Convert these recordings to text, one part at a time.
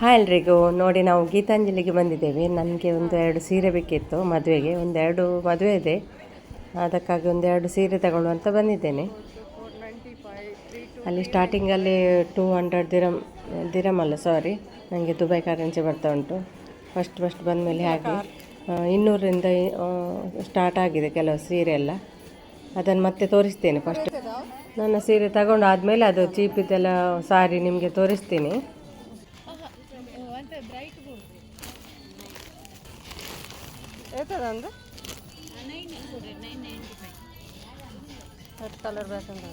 Hi ಎಲ್ರಿಗೂ. ನೋಡಿ, ನಾವು ಗೀತಾಂಜಲಿಗೆ ಬಂದಿದ್ದೇವೆ. ನನಗೆ ಒಂದು ಎರಡು ಸೀರೆ ಬೇಕಿತ್ತು ಮದುವೆಗೆ. ಒಂದೆರಡು ಮದುವೆ ಇದೆ. ಅದಕ್ಕಾಗಿ ಒಂದೆರಡು ಸೀರೆ ತಗೊಳ್ಳು ಅಂತ ಬಂದಿದ್ದೇನೆ. ಅಲ್ಲಿ ಸ್ಟಾರ್ಟಿಂಗಲ್ಲಿ ಟೂ ಹಂಡ್ರೆಡ್ ದಿರಮ್ ದಿರಮ್ ಅಲ್ಲ ಸಾರಿ. ನನಗೆ ದುಬೈ ಕರೆನ್ಸಿ ಬರ್ತಾ ಉಂಟು. ಫಸ್ಟ್ ಫಸ್ಟ್ ಬಂದಮೇಲೆ ಹಾಗೆ. ಇನ್ನೂರಿಂದ ಸ್ಟಾರ್ಟ್ ಆಗಿದೆ ಕೆಲವು ಸೀರೆ ಎಲ್ಲ. ಅದನ್ನು ಮತ್ತೆ ತೋರಿಸ್ತೇನೆ ಫಸ್ಟ್. ನನ್ನ ಸೀರೆ ತಗೊಂಡು ಆದಮೇಲೆ ಅದು ಚೀಪಿದ್ದೆಲ್ಲ ಸಾರಿ ನಿಮಗೆ ತೋರಿಸ್ತೀನಿ. ಏತದಂದ್ರೆ ಕಲರ್ ಬೇಕಂದ್ರೆ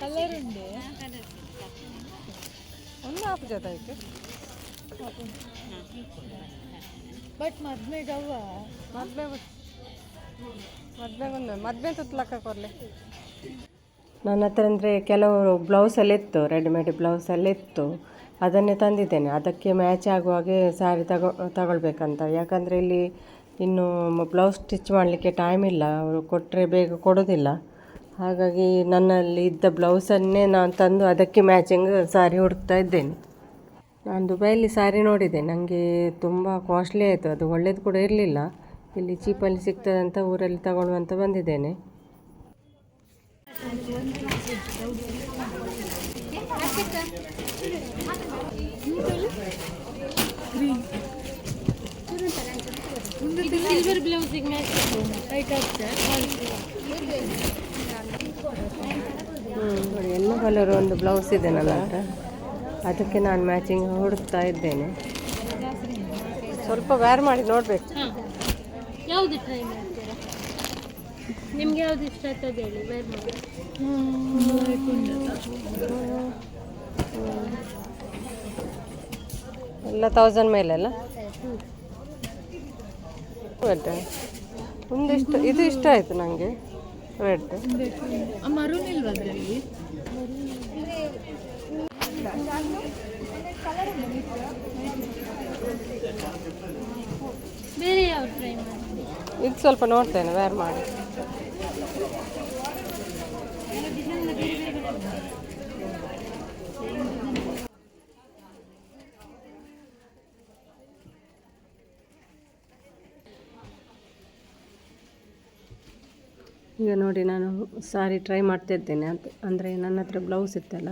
ಕಲರ್ ಉಂಡೆ ಒಂದು ಹಾಕು ಜೊತೆ ಆಯ್ತು ಬಟ್ ಮದ್ಮೆಗೆ ಅವ್ವ ಮದ್ವೆ ಮದ್ವೆಗೊಂದು ಮದ್ವೆ ತುತ್ಲಕ್ಕ ಕೊರ್ಲೆ ನನ್ನ ಹತ್ರ ಅಂದರೆ ಕೆಲವರು ಬ್ಲೌಸಲ್ಲಿತ್ತು ರೆಡಿಮೇಡ್ ಬ್ಲೌಸಲ್ಲಿತ್ತು ಅದನ್ನೇ ತಂದಿದ್ದೇನೆ. ಅದಕ್ಕೆ ಮ್ಯಾಚ್ ಆಗುವಾಗೆ ಸ್ಯಾರಿ ತಗೊ ತಗೊಳ್ಬೇಕಂತ. ಯಾಕಂದರೆ ಇಲ್ಲಿ ಇನ್ನು ಬ್ಲೌಸ್ ಸ್ಟಿಚ್ ಮಾಡಲಿಕ್ಕೆ ಟೈಮ್ ಇಲ್ಲ. ಅವರು ಕೊಟ್ಟರೆ ಬೇಗ ಕೊಡೋದಿಲ್ಲ. ಹಾಗಾಗಿ ನನ್ನಲ್ಲಿ ಇದ್ದ ಬ್ಲೌಸನ್ನೇ ನಾನು ತಂದು ಅದಕ್ಕೆ ಮ್ಯಾಚಿಂಗ್ ಸ್ಯಾರಿ ಹುಡುಕ್ತಾ ಇದ್ದೇನೆ. ನಾನು ದುಬೈಯಲ್ಲಿ ಸ್ಯಾರಿ ನೋಡಿದೆ. ನನಗೆ ತುಂಬ ಕಾಸ್ಟ್ಲಿ ಆಯಿತು. ಅದು ಒಳ್ಳೇದು ಕೂಡ ಇರಲಿಲ್ಲ. ಇಲ್ಲಿ ಚೀಪಲ್ಲಿ ಸಿಗ್ತದಂತ ಊರಲ್ಲಿ ತಗೊಳ್ಳುವಂತ ಬಂದಿದ್ದೇನೆ. ಸಿಲ್ವರ್ ಬ್ಲೌಸಿಗೆ ಮ್ಯಾಚ್ ವೈಟ್ ಆಗ್ತದೆ ನೋಡಿ ಎಲ್ಲೋ ಕಲರ್ ಒಂದು ಬ್ಲೌಸ್ ಇದೆ ನನ್ನ ಹತ್ರ ಅದಕ್ಕೆ ನಾನು ಮ್ಯಾಚಿಂಗ್ ಹುಡುಕ್ತಾ ಇದ್ದೇನೆ. ಸ್ವಲ್ಪ ವೇರ್ ಮಾಡಿ ನೋಡಬೇಕು. ಯಾವುದು ಟ್ರೈ ಮಾಡ್ತೀರಾ? ನಿಮ್ಗೆ ಯಾವ್ದು ಇಷ್ಟ ಆಗ್ತದೆ ಹೇಳಿ ವೇರ್ ಮಾಡಿ. ಎಲ್ಲ ತೌಸಂಡ್ ಮೇಲೆಲ್ಲ? ರೆಡ್ ಒಂದು ಇಷ್ಟ ಇದು ಇಷ್ಟ ಆಯಿತು ನನಗೆ ರೆಡ್ ಇದು ಸ್ವಲ್ಪ ನೋಡ್ತೇನೆ ವೇರ್ ಮಾಡಿ ಈಗ ನೋಡಿ ನಾನು ಸಾರಿ ಟ್ರೈ ಮಾಡ್ತಿದ್ದೇನೆ ಅದು ಅಂದರೆ ನನ್ನ ಹತ್ರ ಬ್ಲೌಸ್ ಇತ್ತಲ್ಲ,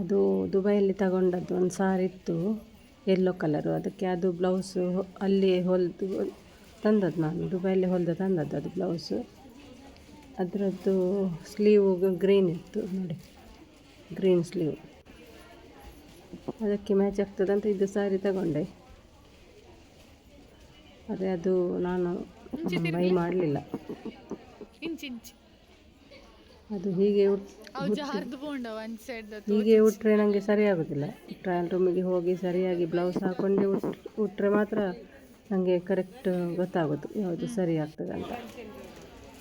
ಅದು ದುಬೈಯಲ್ಲಿ ತಗೊಂಡದ್ದು ಒಂದು ಸಾರಿ ಇತ್ತು ಯೆಲ್ಲೋ ಕಲರು ಅದಕ್ಕೆ ಅದು ಬ್ಲೌಸು ಅಲ್ಲಿ ಹೊಲಿದು ತಂದದ್ದು ನಾನು, ದುಬೈಯಲ್ಲಿ ಹೊಲಿದು ತಂದದ್ದು ಅದು ಬ್ಲೌಸು. ಅದರದ್ದು ಸ್ಲೀವ್ ಗ್ರೀನ್ ಇತ್ತು ನೋಡಿ ಗ್ರೀನ್ ಸ್ಲೀವ್ ಅದಕ್ಕೆ ಮ್ಯಾಚ್ ಆಗ್ತದಂತ ಇದು ಸಾರಿ ತಗೊಂಡೆ. ಅದೇ ಅದು ನಾನು ಬೈ ಮಾಡಲಿಲ್ಲ. ಅದು ಹೀಗೆ ಜಾರ್ದು ಬೋಂಡ ಒಂದ್ ಸೈಡ್ ಹೀಗೆ ಉಟ್ಟರೆ ನನಗೆ ಸರಿ ಆಗೋದಿಲ್ಲ ಟ್ರಯಲ್ ರೂಮಿಗೆ ಹೋಗಿ ಸರಿಯಾಗಿ ಬ್ಲೌಸ್ ಹಾಕೊಂಡೆ ಉಟ್ ಉಟ್ಟರೆ ಮಾತ್ರ ನನಗೆ ಕರೆಕ್ಟ್ ಗೊತ್ತಾಗೋದು ಯಾವುದು ಸರಿ ಆಗ್ತದೆ ಅಂತ.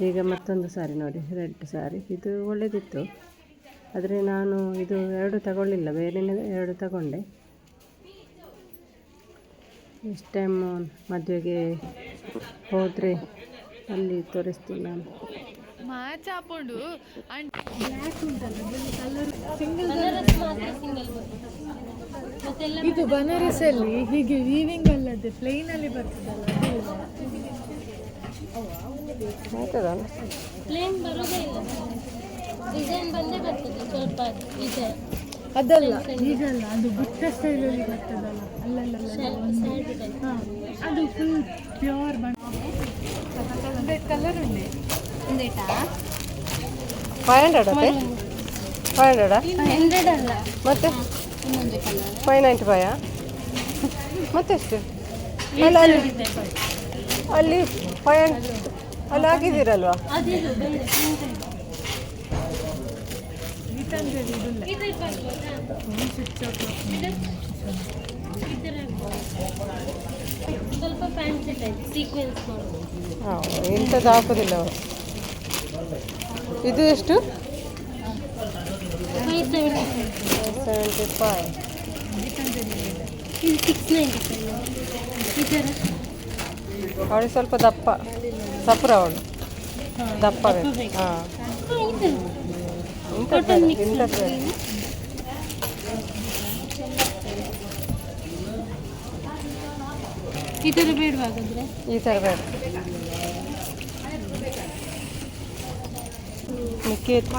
ಈಗ ಮತ್ತೊಂದು ಸಾರಿ ನೋಡಿ ರೆಡ್ ಸಾರಿ ಇದು ಒಳ್ಳೆಯದಿತ್ತು ಆದರೆ ನಾನು ಇದು ಎರಡು ತಗೊಳ್ಳಿಲ್ಲ ಬೇರೆನೇ ಎರಡು ತಗೊಂಡೆ. ನೆಕ್ಸ್ಟ್ ಟೈಮ್ ಮದುವೆಗೆ ಹೋದರೆ ಅಲ್ಲಿ ತೋರಿಸ್ತೀನಿ ನಾನು. ಮ್ಯಾಚ್ ಹಾಕೊಂಡು ಇದು ಬನಾರಸ್ ಬನಾರಸಲ್ಲಿ ಹೀಗೆ ವೀವಿಂಗ್ ಅಲ್ಲದೆ ಪ್ಲೇನ್ ಅಲ್ಲಿ ಬರ್ತದಲ್ಲ ಆಯ್ತದಲ್ಲ ಪ್ಲೇನ್ ಬರೋದೇ ಇಲ್ಲ. ಡಿಸೈನ್ ಬಂದೇ ಬರ್ತದೆ ಸ್ವಲ್ಪ ಇದೆ. ಅದಲ್ಲ ಈಗಲ್ಲ ಅದು ಬುಟ್ಟ ಸ್ಟೈಲಲ್ಲಿ ಬರ್ತದಲ್ಲ ಅಲ್ಲಲ್ಲ ಅದು ಫುಲ್ ಪ್ಯೂರ್ ಬಣ್ಣ ಫೈವ್ ಹಂಡ್ರೆಡ್ ಅತ್ತೆ ಫೈವ್ ಹಂಡ್ರೆಡಾ ಹಂಡ್ರೆಡ್ ಅಲ್ಲ ಮತ್ತೆ ಇನ್ನೊಂದು ಕಲರ್ ಫೈವ್ ನೈಂಟಿ ಫೈಯಾ ಮತ್ತೆಷ್ಟು ಅಲ್ಲ ಅಲ್ಲಿ ಅಲ್ಲಿ ಫೈವ್ ಹಂಡ್ರೆಡ್ ಅಲ್ಲಿ ಹಾಕಿದ್ದೀರಲ್ವಾ ಅದಿದು ಬೇರೆ? ಸ್ವಲ್ಪ ಫ್ಯಾನ್ಸಿ ಟೈಪ್ ಸೀಕ್ವೆನ್ಸ್ ಮಾಡಿ ಹಾಂ ಇಂಥದ್ದು ಹಾಕೋದಿಲ್ಲ ಅವರು. ಇದು ಎಷ್ಟು? ಸೆವೆಂಟಿ ಫೈವ್ ಅವಳಿಗೆ ಸ್ವಲ್ಪ ದಪ್ಪ ಸಪ್ರ ಅವಳು. ದಪ್ಪ ಹಾಂ. ಇಂಥದ್ದು ಇಂಥದ್ದು ಈ ಥರ ಬೇಡವಾಗಾದ್ರೆ ಈ ಥರ ಬೇಡ. ಕೇತ್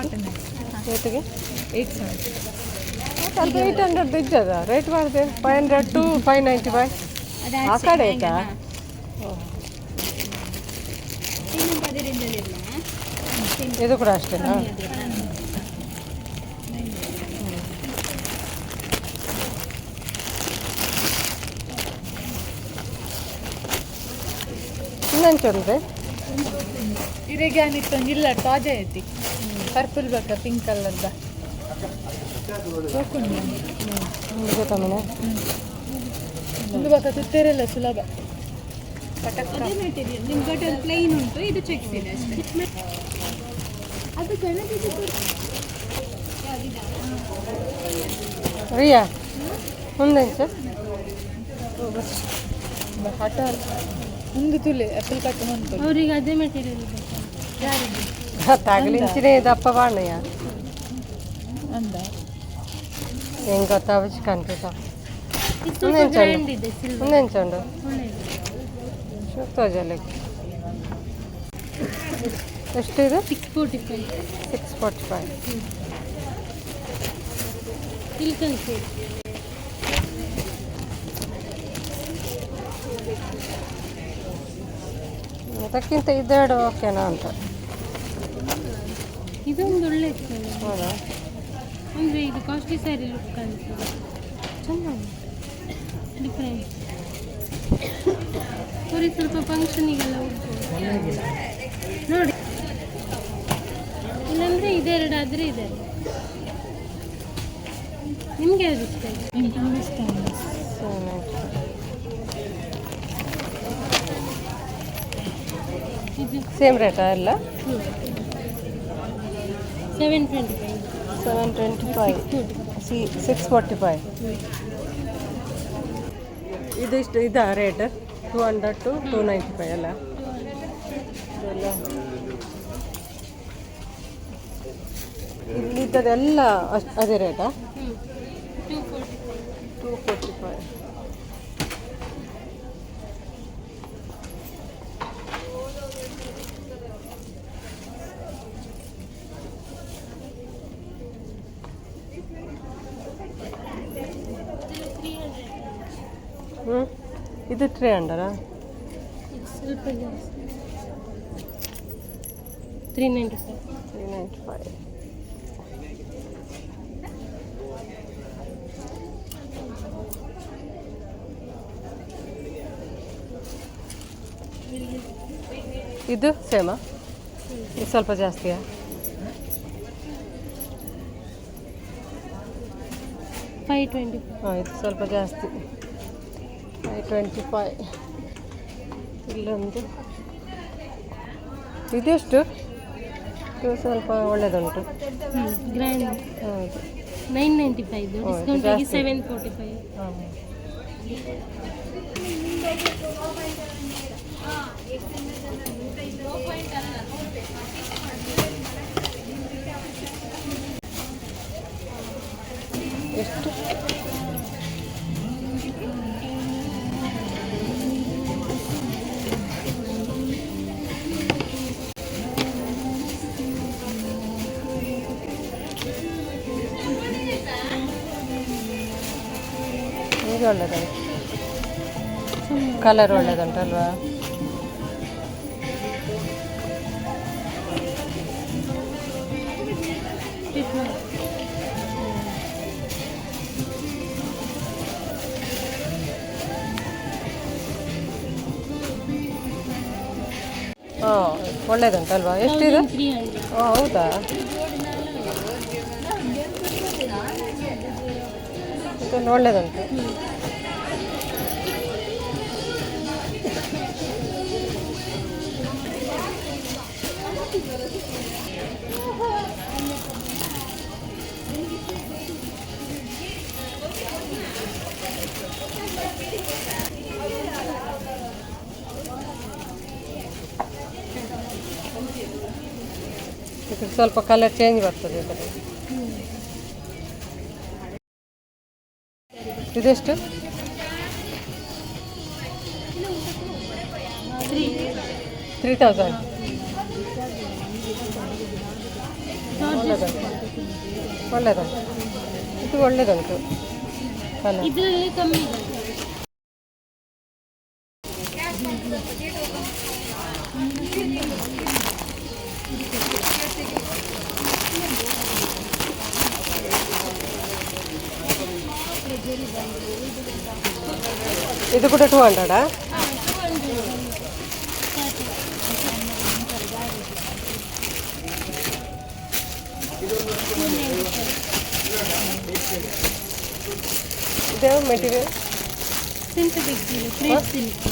ಕೇತಿಗೆ ಏಯ್ಟ್ ಸೆವೆನ್ ಸ್ವಲ್ಪ ಏಯ್ಟ್ ಹಂಡ್ರೆಡ್ ಇದ್ದದ ರೇಟ್ ಮಾಡಿದೆ. Five hundred to five ninety five ಆ ಕಡೆ ಆಯ್ತಾ? ಇದು ಕೂಡ ಅಷ್ಟೇನಾ? ಇನ್ನೆಂಚೊಂದ್ರೆ ಇರೆಗೆ ಅನಿತ್ತೊಂದು ಇಲ್ಲ ತಾಜಾ ಐತಿ ಪರ್ಪಲ್ ಬೇಕಾ ಪಿಂಕ್ ಕಲರ್ದ ಒಂದು ಬೇಕಾ ತುತ್ತೇರೆಲ್ಲ ಸುಲಭ ನಿಮ್ಮ ಪ್ಲೈನ್ ಉಂಟು ಇದು ಚೆಕ್ ಇದೆ ಅಷ್ಟೇ. ಅದು ಗಣಪತಿ ರಿಯಾ ಮುಂದೆಂಚ ಹಠ ಒಂದು ತುಲೆ ಆಪಲ್ ಕಟ್ ಮಂತು ಅವ್ರಿಗೆ ಅದೇ ಮೆಟೀರಿಯಲ್ ತಗಲಿಂಚಿನೇ ದಪ್ಪ ಬಾಣಯ್ಯ. ಅಂದ. ಹೆಂಗೆ ಗೊತ್ತಾ? ಅವಚ್ ಕನ್ಪಿಸ ಇದು ಸ್ವಲ್ಪ ಒಂದೆಂಚ ಗ್ರ್ಯಾಂಡ್ ಇದೆ ಸಿಲ್ವರ್ ಮುಂದೆಂಚುಂಡು ಒಳ್ಳೆಯದು ತೋಜಲಿಕ್ಕೆ ಎಷ್ಟು ಇದು six forty five six forty five silicon ಸೀಟ್ ಅದಕ್ಕಿಂತ ಇದೆರಡು ಓಕೆನಾ ಅಂತ. ಇದೊಂದು ಒಳ್ಳೆ ಹೌದಾ? ಅಂದರೆ ಇದು ಕಾಸ್ಟ್ಲಿ ಸ್ಯಾರಿ ಲುಕ್ ಕಾಣಿಸ್ತದೆ ಚೆನ್ನಾಗಿ ಡಿಫ್ರೆಂಟ್ ಅವ್ರಿಗೆ ಸ್ವಲ್ಪ ಫಂಕ್ಷನಿಗೆಲ್ಲ ನೋಡಿ. ಇಲ್ಲಾಂದರೆ ಇದೆರಡು ಆದರೆ ಇದೆ. ನಿಮಗೆ ಯಾವ್ದು ಇಷ್ಟ? ಇದೆ ಸೇಮ್ ರೇಟಾ ಎಲ್ಲ seven twenty five seven twenty five C six forty five ಇದಿಷ್ಟು ಇದಾ rate two hundred to two ninety five ಅಲ್ಲ? ಇಲ್ಲಿದ್ದದೆಲ್ಲ ಅಷ್ಟು ಅದೇ ರೇಟಾ two forty five two forty five three hundred ಹ್ಞೂ ಇದು ತ್ರೀ ಹಂಡ್ರೆಡಾ ಇದು ಸ್ವಲ್ಪ ಜಾಸ್ತಿ three ninety five three ninety five ಇದು ಸೇಮಾ ಇದು ಸ್ವಲ್ಪ ಜಾಸ್ತಿಯಾ? ಫೈವ್ ಟ್ವೆಂಟಿ ಫೈವ್ ಹಾಂ ಇದು ಸ್ವಲ್ಪ ಜಾಸ್ತಿ. ಫೈವ್ ಟ್ವೆಂಟಿ ಫೈವ್ ಇಲ್ಲೊಂದು. ಇದೆಷ್ಟು? ಇದು ಸ್ವಲ್ಪ ಒಳ್ಳೆಯದುಂಟು ಗ್ರ್ಯಾಂಡ್. ಹೌದು. ನೈನ್ ನೈಂಟಿ ಫೈವ್ ಡಿಸ್ಕೌಂಟ್ ಆಗಿ ಜಾಸ್ತಿ. ಸೆವೆನ್ ಫೋರ್ಟಿ ಫೈವ್ ಹಾಂ ಇದು ಒಳ್ಳೆದುಂಟು ಕಲರ್ ಒಳ್ಳೆದುಂಟಲ್ವಾ? ಹಾಂ ಒಳ್ಳೆದುಂಟಲ್ವಾ? ಎಷ್ಟಿದೆ? ಓ ಹೌದಾ? ಇದೊಂದು ಒಳ್ಳೆದುಂಟು ಇದಕ್ಕೆ ಸ್ವಲ್ಪ ಕಲರ್ ಚೇಂಜ್ ಬರ್ತದೆ ಇದೆಷ್ಟು ತ್ರೀ ತೌಸಂಡ್ ಒಳ್ಳೆಯದುಂಟು ಒಳ್ಳೆಯದುಂಟು ಒಳ್ಳೆಯದುಂಟು ಕಲರ್ ಇದರಲ್ಲಿ ಕಮ್ಮಿ ಇದೆ ಇದು ಕೂಡ ಟೂ ಹಂಡ್ರೆಡಾ ಇದು material synthetic crepe silk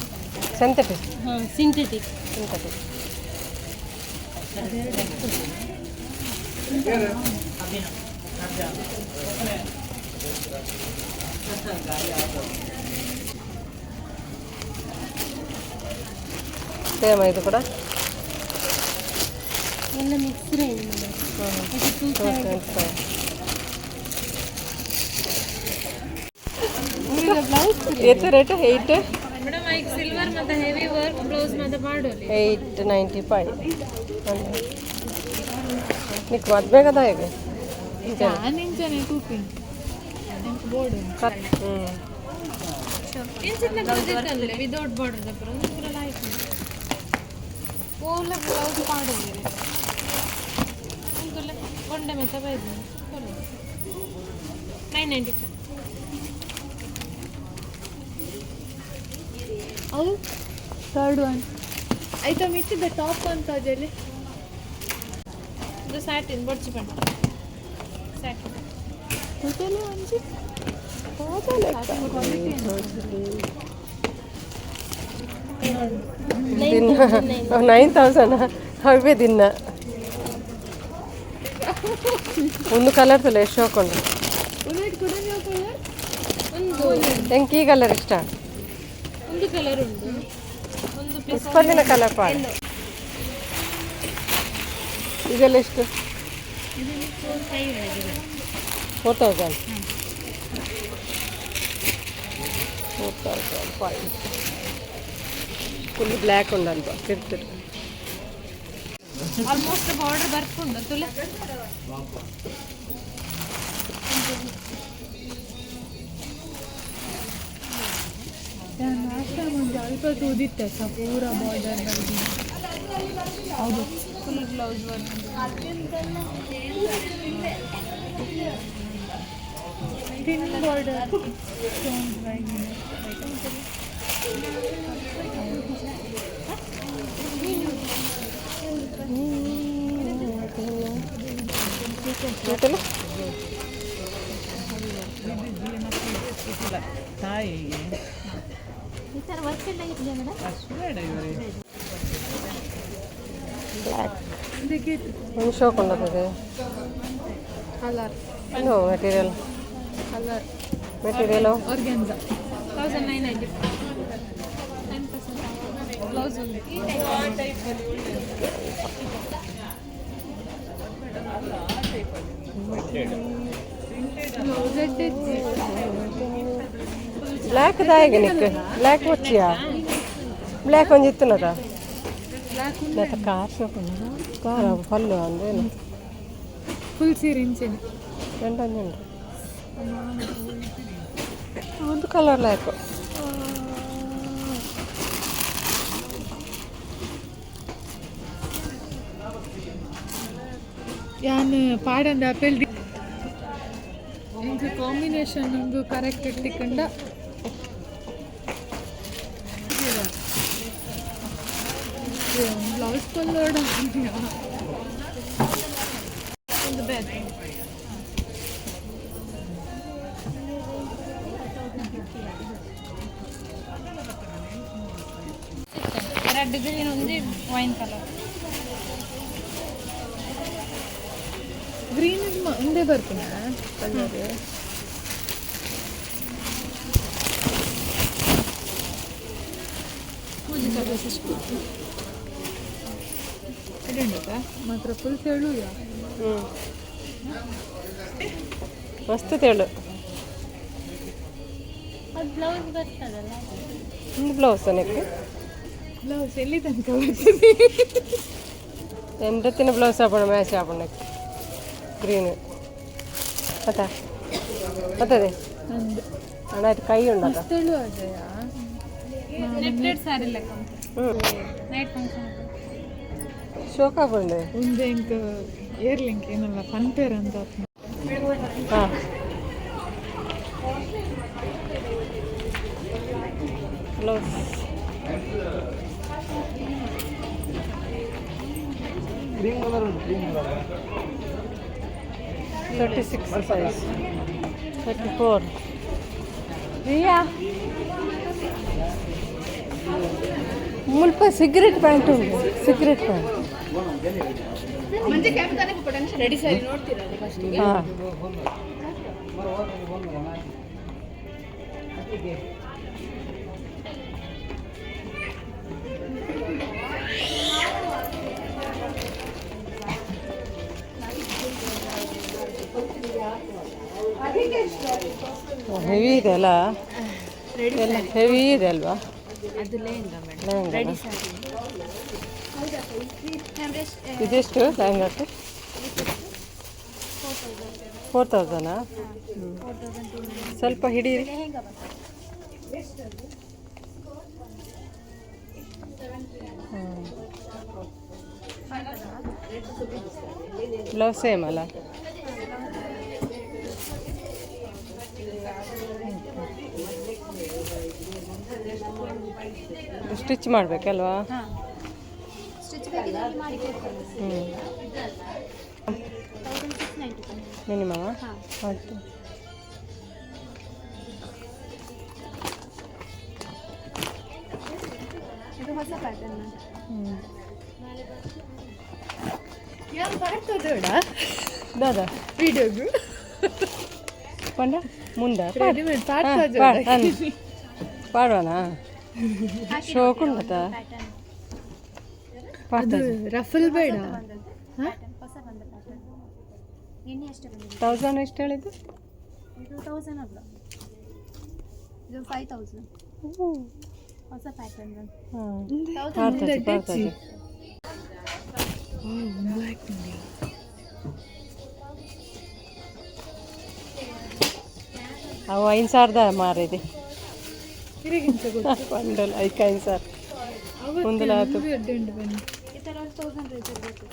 two seventy five ಎಷ್ಟು ರೇಟ್ ಏಯ್ಟ್ ಮೇಡಮ್ ಈಗ ಸಿಲ್ವರ್ ಮತ್ತು ಹೆವಿ ವರ್ಕ್ ಬ್ಲೌಸ್ ಮತ್ತು ಮಾಡೋಲಿ ಏಯ್ಟ್ ನೈಂಟಿ ಫೈವ್ నీకు మధ్య కదా ఇవి ನಾನಿಂಚನೆ ಕೂಪಿಂಗ್ ಬೋರ್ಡ್ ಇಂಚಿನ ಬ್ಲೌಸ್ ಇತ್ತಲ್ಲ ವಿದೌಟ್ ಬಾರ್ಡರ್ ದಪ್ಪರ ಒಂದ್ರಲ್ಲಿ ಆಯ್ತು ಓಲ ಬ್ಲೌಸ್ ಮಾಡೋದು ಒಂದಲ್ಲ ಒಂಡೆ ಮತ್ತೆ ಬೈದು ನೈನ್ ನೈಂಟಿ ಫೈವ್ ಅವು ಥರ್ಡ್ ಒನ್ ಆಯ್ತಾ ಮಿಕ್ಕಿದ ಟಾಪ್ ಅಂತ ಅದಲ್ಲಿ ಇದು ಸ್ಯಾಟಿನ್ ಬಡ್ಚಿ ಪಂಡ ಸ್ಯಾಟಿನ್ ಹೋಟೆಲ್ ಒಂಜಿ నైన్ థౌసండ్ అవే తిన్నా ಒಂದು ಕಲರ್ ತಲೆ ಎಷ್ಟು ಹಾಕೊಂಡು ಉಳಿದ ಕೂಡ ನೀವು ಕಲರ್ ಒಂದು ಹೆಂಗೆ ಈ ಕಲರ್ ಇಷ್ಟ ಒಂದು ಕಲರ್ ಉಂಟು ಒಂದು ಪ್ಲಸ್ ಪುಷ್ಪಲ್ಲಿನ ಕಲರ್ ಪಾಡ ಇದೆಲ್ಲ ಎಷ್ಟು ಫೈವ್ ಆಗಿದೆ four thousand four thousand five full black ಉಂಡಲ್ಪ ತಿರ್ತಿರು ಆಲ್ಮೋಸ್ಟ್ ಬಾರ್ಡರ್ ಬರ್ಕೊಂಡು ತುಲೆ ನಾನು ಲಾಸ್ಟ್ ಟೈಮ್ ಒಂದು ಅಲ್ಪ ತೂದಿತ್ತೆ ಸ ಪೂರ ಬಾರ್ಡರ್ ಹೌದು ಫುಲ್ ಬ್ಲೌಸ್ ವರ್ಕ್ ತಿನ್ ಬಾರ್ಡರ್ ಜೊತೆಲಿ ಬ್ಲ್ಯಾಕ್ ಒಂದು ಶೋ ಕೊಂಡೋಗಿದೆ ಕಲರ್ ಇದು material colour material organza thousand nine hundred percent blouse ಒಂದು ಬ್ಲ್ಯಾಕ್ ದಾಯಿಗೆ ನಿಕ್ ಬ್ಲ್ಯಾಕ್ వచ్చియా ಬ್ಲ್ಯಾಕ್ ಒಂದು ಇತ್ತುನದ లేదా కార్ షాప్ ఉన్నదా కార్ పళ్ళు అందేను ಫುಲ್ ಸೀರೆ ಇಂಚಿನ ಎಂಟೊಂದು ಒಂದು ಕಲರ್ ಲ್ಯಾಕ್ ಯಾನ್ ಪಾಡಂದ ಆಪಲ್ ಇಂದು ಕಾಂಬಿನೇಷನ್ ಒಂದು ಕರೆಕ್ಟ್ ಇಟ್ಟಿಕೊಂಡ. ಬ್ಲೌಸ್ ಕಲ್ಲೋಡ ಒಂದು ಬೇರೆ ಎರಡು ಗ್ರೀನ್ ಒಂದು ವೈನ್ ಕಲರ್ ಗ್ರೀನ್ ಮುಂದೆ ಬರ್ತೀನಿ ಕಲರ್ ಪೂಜೆ ಕಲರ್ಸ್ ಇಷ್ಟು ಮಾತ್ರ ಫುಲ್ ತೆಳುಯ ಹ್ಞೂ ಮಸ್ತ್ ತೇಳು ಅದು ಬ್ಲೌಸ್ ಬರ್ತದಲ್ಲ ಒಂದು ಬ್ಲೌಸ್ ನೆಕ್ ಬ್ಲೌಸ್ ಎಲ್ಲಿ ತನಕ ಬರ್ತದೆ ಎಂಟತ್ತಿನ ಬ್ಲೌಸ್ ಹಾಕೋಣ ಮ್ಯಾಚ್ ಹಾಕೋಣ ಗ್ರೀನ್ ಮತ್ತೆ ಮತ್ತದೆ ನಂದು ಅಣ್ಣ ಆಯ್ತು ಕೈ ಉಂಡದ ತೆಳುವಾದೆಯ ನೆಟ್ಟೆಡ್ ಸಾರಿ ಲೆಕ್ಕ ಹ್ಞೂ ನೈಟ್ ಫಂಕ್ಷನ್ ಶೋಕ ಬಂದೆ ಒಂದು ಇಂಕ ಏರ್ಲಿಂಕ್ ಏನಲ್ಲ ಫನ್ಪೇರ್ ಅಂತ ಆತ್ಮ. ಹಾಂ thirty six size thirty four ರಿಯಾ ಮುಲ್ಪ ಸಿಗರೆಟ್ ಪ್ಯಾಂಟ್ ಉಂಟು ಸಿಗರೆಟ್ ಪ್ಯಾಂಟ್ ಹಾಂ. ಹೆವಿ ಇದೆ ಅಲ್ಲ? ಎಲ್ಲ ಹೆವಿ ಇದೆ ಅಲ್ವಾ? ಇದೆಷ್ಟು ಲೆಹಂಗಾಕ್ಕೆ ಫೋರ್ ತೌಸಂಡಾ ಸ್ವಲ್ಪ ಹಿಡೀರಿ ಬ್ಲೌಸ್ ಸೇಮ್ ಅಲ್ಲ? ಸ್ಟಿಚ್ ಮಾಡಬೇಕಲ್ವಾ? ಹ್ಞೂ ಮಿನಿಮಮ್ ಹಾಂ. ಆಯಿತು. ದಾದಾ. ವಿಡಿಯೋಗು ಪಂಡ ಮುಂದೆ? ಪಾಡುವನಾ ಶೋಕ್ ರಫಲ್ ಬೇಡ ತೌಸಂಡ್ ಎಷ್ಟು ಹೇಳಿದ್ದು? ಇದು ತೌಸಂಡ್ ಅಲ್ಲ. ಇದು ಫೈವ್ ತೌಸಂಡ್ ಹೊಸ ಪ್ಯಾಟರ್ನ್ ಹಾಂ. ತೌಸಂಡ್ ಪಾಡ್ತದೆ ಪಾಡ್ತದೆ ಬ್ಲ್ಯಾಕ್ ಅವು ಐದು ಸಾವಿರದ ಮಾರಿದೆ. ಒಂದು ತೌಸಂಡ್ ರೇಂಜ್ ಇರಬೇಕು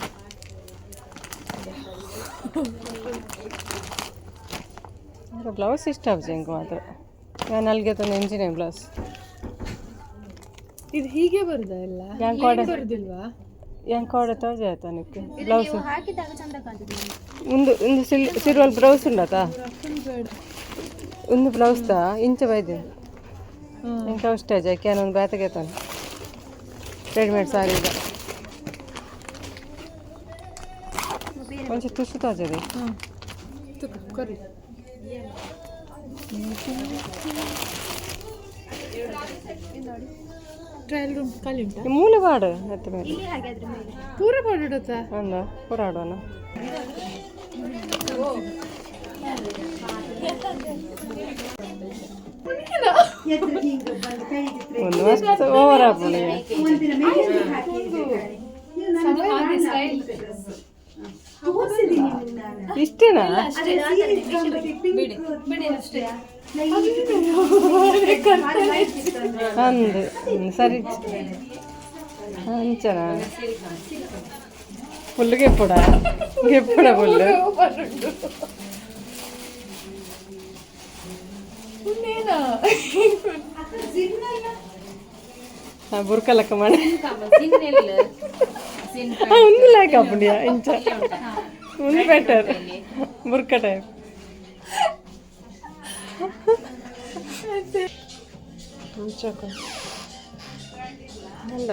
ಬ್ಲೌಸ್ ಇಷ್ಟ ಆಗುತ್ತೆ ಹೆಂಗೆ ಮಾತ್ರ. ನಾನು ಅಲ್ಲಿಗೆ ತಂದು ಇಂಜಿನಿಯರ್ ಬ್ಲೌಸ್ ಇದು ಹೀಗೆ ಬರುದ ಎಲ್ಲ? ಯಾನ್ ಕೊಡೆ? ಹೀಗೆ ಬರುದಿಲ್ವಾ? ಹೆಂಗೆ ಕೊಡ ತೋಜ ಆಯ್ತಾ ನಿಕ್ಕೆ ಬ್ಲೌಸ್ ಒಂದು ಒಂದು ಸಿಲ್ ಸಿರುವಲ್ ಬ್ಲೌಸ್ ಉಂಡತಾ ಒಂದು ಬ್ಲೌಸ್ ತಾ? ಇಂಚ ಬೈದೆ. ಹಾಂ ಇಂಕ ಅಷ್ಟೇ ಜಾಕಿ ಒಂದು ಬ್ಯಾತಗೆ ತಾನೆ ರೆಡಿಮೇಡ್ ಸಾರಿ ಇದೆ ಒಂಚೂರು ತುಸು ತೋಜದೆ ಹಾಂ ತುಕ ಕೊರಿ ಟ್ರಯಲ್ ರೂಮ್ ಖಾಲಿ ಉಂಟಾ ಮೂಲೆ ಪಾಡು ಎತ್ತ ಮೇಲೆ ಇಲ್ಲಿ ಹಾಗಾದ್ರೆ ಮೇಲೆ ಪೂರ ಪಾಡುತ್ತಾ ಅಂದ ಹೋರಾಡೋಣ ಒಂದು ಮಸ್ತ್ ಓವರ್ ಇಷ್ಟೇನಾ? ಅಂದು ಸರಿ. ಹಂಚನ ಫುಲ್ ಗೆಪ್ಪಡ? ಗೆಪ್ಪಡ ಫುಲ್ ಇನ್ನೇನಾ ಬುರ್ಕ ಲೆಕ್ಕ ಮಾಡಿ ಒಂದು ಲೆಕ್ಕ ಪುಣ್ಯ ಇಂಚ ಒಂದು ಬೆಟರ್ ಬುರ್ಕ ಟೈಪ್ ಮುಂಚಕ ಅಲ್ಲ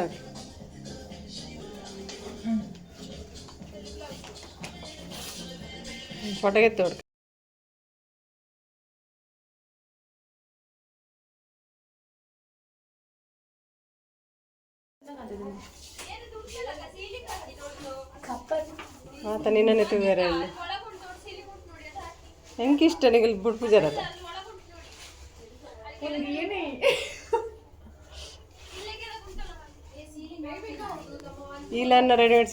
ಫೋಟೋಗೆ ತೋಡ್ ಆತ ನಿನ್ನನೆ ಬೇರೆ ಅಲ್ಲಿ ಹೆಂಗೆ ಇಷ್ಟ ನಿಗಲ್ ಬುಡ್ ಪೂಜಾರದ ಈಲನ್ನ ರೆಡಿಮೇಡ್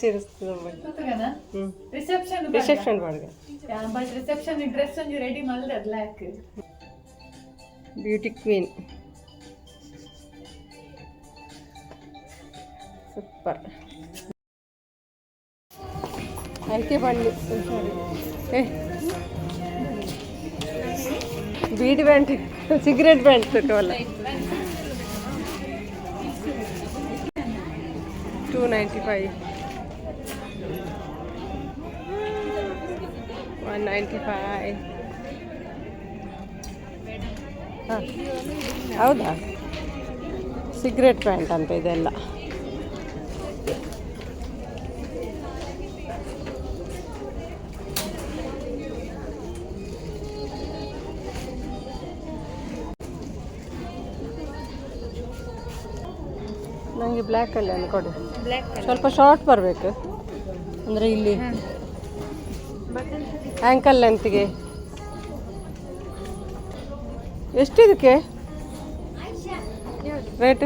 ಹ್ಞೂ ರಿಸೆಪ್ಷನ್ ರಿಸೆಪ್ಷನ್ ಬಾಡ್ಗೆ. ಬಟ್ ರಿಸೆಪ್ಷನ್ ಡ್ರೆಸ್ ಒಂಜಿ ready black beauty queen super ಆಯ್ಕೆ ಬನ್ನಿ ಸರಿ ಏ ಬೀಡಿ pant cigarette pant ತಗೋಲ್ಲ two ninety five one ninety five ಹಾಂ ಹೌದಾ? ಸಿಗರೇಟ್ ಪ್ಯಾಂಟ್ ಅಂತ ಇದೆಲ್ಲ. ನನಗೆ ಬ್ಲ್ಯಾಕಲ್ಲಿ ಒಂದು ಕೊಡಿ. ಬ್ಲ್ಯಾಕ್ ಸ್ವಲ್ಪ ಶಾರ್ಟ್ ಬರಬೇಕು. ಅಂದರೆ ಇಲ್ಲಿ ಆ್ಯಂಕಲ್ ಲೆಂತ್ಗೆ ಎಷ್ಟಿದಕ್ಕೆ? Rate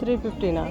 three ಫಿಫ್ಟಿನಾ